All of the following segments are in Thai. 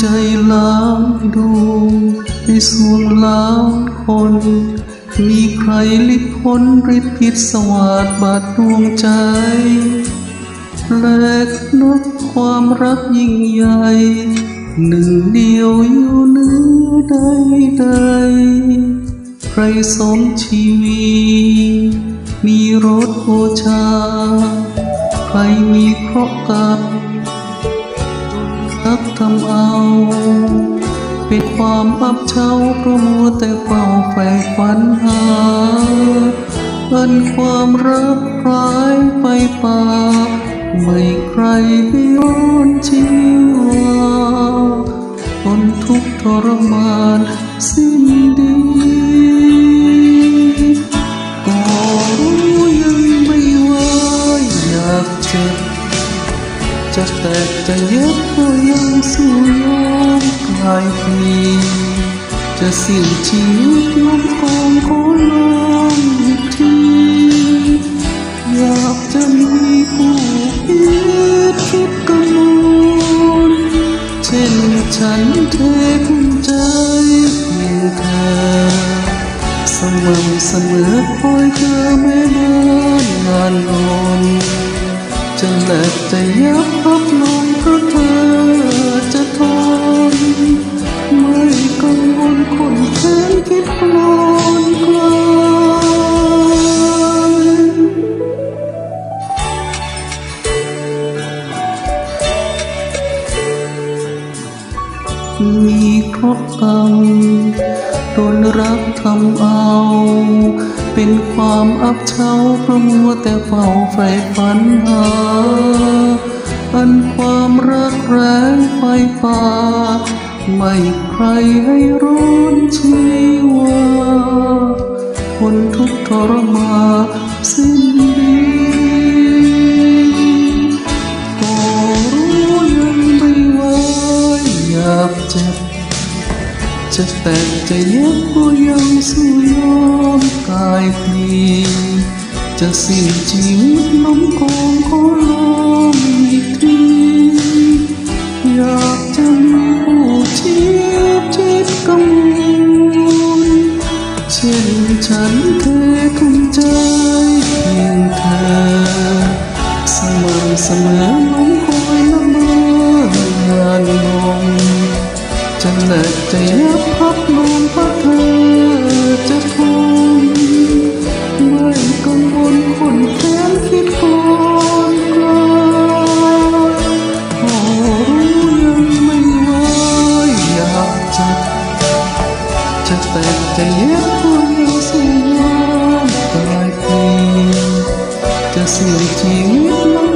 ใจล้านดวงในสวงล้านคน มีใครลิพ้นฤทธิ์พิษสวาดบาดดวงใจแลกนับความรักยิ่งใหญ่ หนึ่งเดียวอยู่เนือใดใดใครสมชีวีมีรถโอชา ใครมีเคราะห์กรรม รักทำเอา เป็นความอับเฉาเพราะมัวแต่เฝ้าใฝ่ฝันหาเอินความรักคล้ายไฟป่า ไม่ใครไม่ร้อนชีวาทนทุกทรมานสิ้นดีก็รู้ยังไม่ว่าอยากเจ็บจะแตกจะเย็บ จะสิ้นชีวิตลงกองขอลองอีกที อยากจะมีผู้คิดคิดกังวลเช่นฉันเทคุณใจเพียงเธอสม่ำเสมอคอยเธอแม้นานนานนนจะแหลกจะยับ มีเคราะห์กรรมโดนรักทำเอา เป็นความอับเฉาเพราะมัวแต่เฝ้าใฝ่ฝันหา อันความรักแรงไฟป่า ไม่ใครให้ร้อนชีว่าทนทุกข์ทรมาน เจ็บ จะแตกจะเย็บก็ยังสู้ยอมกายพลีจะสิ้นชีวิตล้มกองขอลองอีกทีอยากจะมีผู้เชีพจิตกังวลเช่นฉันเททุ่มใจเพียงเธอสม่ำเสมอ จะแหลกจะยับพับลงเพราะเธอจะทนไม่กังวลคนแค้นคิดก่อนกลพอรู้ยังไม่ว่าอยากจ็บจะแตกจะเย็บก็ยังสู้ยอมกลายพลีจะเสี่ยงชีวิตลง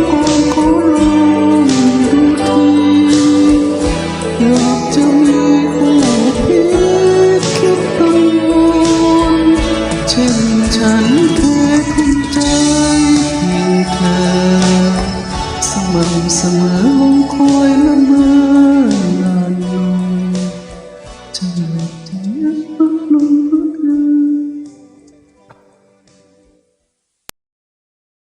mầm sầm mưa hôm khói nó mưa ngàn trong